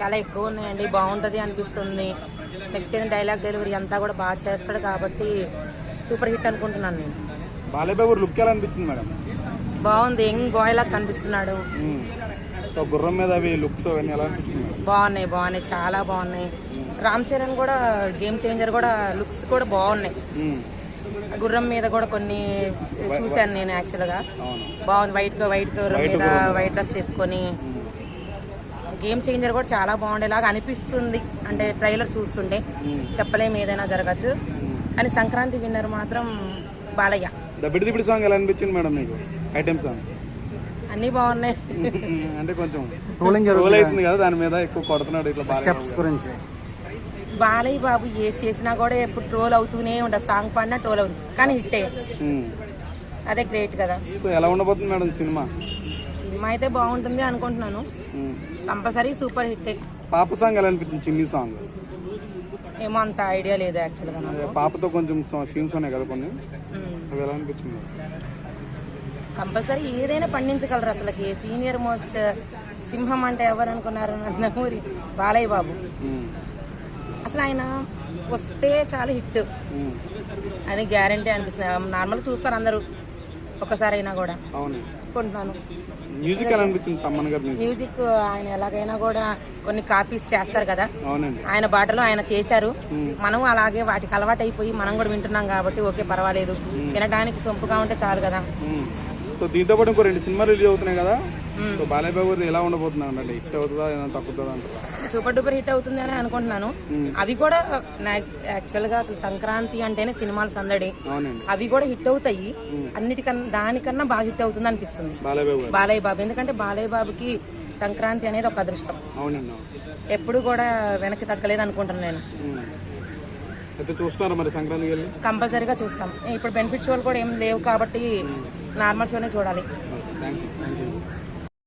చాలా ఎక్కువ ఉన్నాయండి బాగుంటుంది అనిపిస్తుంది. నెక్స్ట్ ఏదైనా డైలాగ్ డెలివరీ అంతా కూడా బాగా చేస్తాడు కాబట్టి సూపర్ హిట్ అనుకుంటున్నాను నేను. బాలయ్య లుక్ ఎలా అనిపించింది మేడం? బాగుంది యంగ్ బాయ్ లాగా కనిపిస్తున్నాడు. గుర్రం మీద అవి లుక్స్ అవన్నీ ఎలా బాగున్నాయి బాగున్నాయి చాలా బాగున్నాయి. రామ్ చరణ్ కూడా గేమ్ చేంజర్ కూడా లుక్స్ కూడా బాగున్నాయి. గుర్రం మీద కూడా కొన్ని చూశాను నేను యాక్చువల్గా బాగుంది వైట్ వైట్ గుర్రం మీద. వైట్ డ్రెస్ వేసుకొని. గేమ్ చేంజర్ కూడా చాలా బాగుండేలాగా అనిపిస్తుంది. అంటే ట్రైలర్ చూస్తుంటే చెప్పలేం ఏదైనా జరగచ్చు. కానీ సంక్రాంతి విన్నర్ మాత్రం బాలయ్య. దబ్బిడి దిబ్బిడి సాంగ్ ఎలా అనిపించింది మేడం మీకు? Item song? అన్నీ బాగున్నాయి. అంటే కొంచెం ట్రోలింగ్ రోల్ అవుతుంది కదా దాని మీద ఎక్కువ కొడుతున్నాడు ఇట్లా బాలయ్య స్టెప్స్ గురించి. బాలయ్య బాబు ఏ చేసినా కూడా ఎప్పుడు ట్రోల్ అవుతూనే ఉండదు సాంగ్ పాడినా ట్రోల్ అవుతుంది. కానీ హిట్టే ఉమ్. అదే గ్రేట్ కదా. సో ఎలా ఉండబోతుంది మేడం సినిమా? సినిమా అయితే బాగుంటుంది అనుకుంటున్నాను. కంపల్సరీ సూపర్ హిట్ పాప సాంగ్ ఎలా అనిపించింది? చిన్ని సాంగ్. ఏమో అంత ఐడియా లేదు యాక్చువల్గా నాకు. పాపతో కొంచెం సీన్స్ ఉన్నాయి కదా కొన్ని. అవి ఎలా అనిపించింది? కంపల్సరీ ఏదైనా పండించగలరు అసలుకి సీనియర్ మోస్ట్ సింహం అంటే ఎవరు అనుకున్నారు నందమూరి బాలయ్య బాబు. అసలు ఆయన వస్తే చాలా హిట్. అది గ్యారంటీ అనిపిస్తుంది. నార్మల్ చూస్తారు అందరూ. ఒక్కసారైనా కూడా. అనుకుంటున్నాను. మ్యూజిక్ ఎలా అనిపించింది తమ్మన్ గారి మ్యూజిక్ ఆయన ఎలాగైనా కూడా కొన్ని కాపీస్ చేస్తారు కదా. ఆయన బాటలో ఆయన చేశారు. మనం అలాగే వాటికి అలవాటు అయిపోయి మనం కూడా వింటున్నాం కాబట్టి ఓకే పర్వాలేదు. వినడానికి సొంపుగా ఉంటే చాలు కదా. ఉమ్. సో దీంతో పాటు ఇంకో రెండు సినిమాలు రిలీజ్ అవుతున్నాయి కదా. సో బాలయ్య బాబు ఎలా ఉండబోతుంది అండి హిట్ అవుతుందా ఏదైనా తగ్గుతుందా అంటారా? సూపర్ డూపర్ హిట్ అవుతుంది అని అనుకుంటున్నాను అవి కూడా యాక్చువల్గా అసలు సంక్రాంతి అంటేనే సినిమాలు సందడి. అవి కూడా హిట్ అవుతాయి. అన్నిటికన్నా దానికన్నా బాగా హిట్ అవుతుంది అనిపిస్తుంది. బాలయ్య బాబు ఎందుకంటే బాలయ్య బాబుకి సంక్రాంతి అనేది ఒక అదృష్టం. ఎప్పుడు కూడా వెనక్కి తగ్గలేదు అనుకుంటున్నాను నేను. అయితే చూస్తున్నారా మరి సంక్రాంతికి వెళ్ళి? కంపల్సరీగా చూస్తాం. ఇప్పుడు బెనిఫిట్ షోలు కూడా ఏం లేవు కాబట్టి నార్మల్ షోనే చూడాలి. Thank you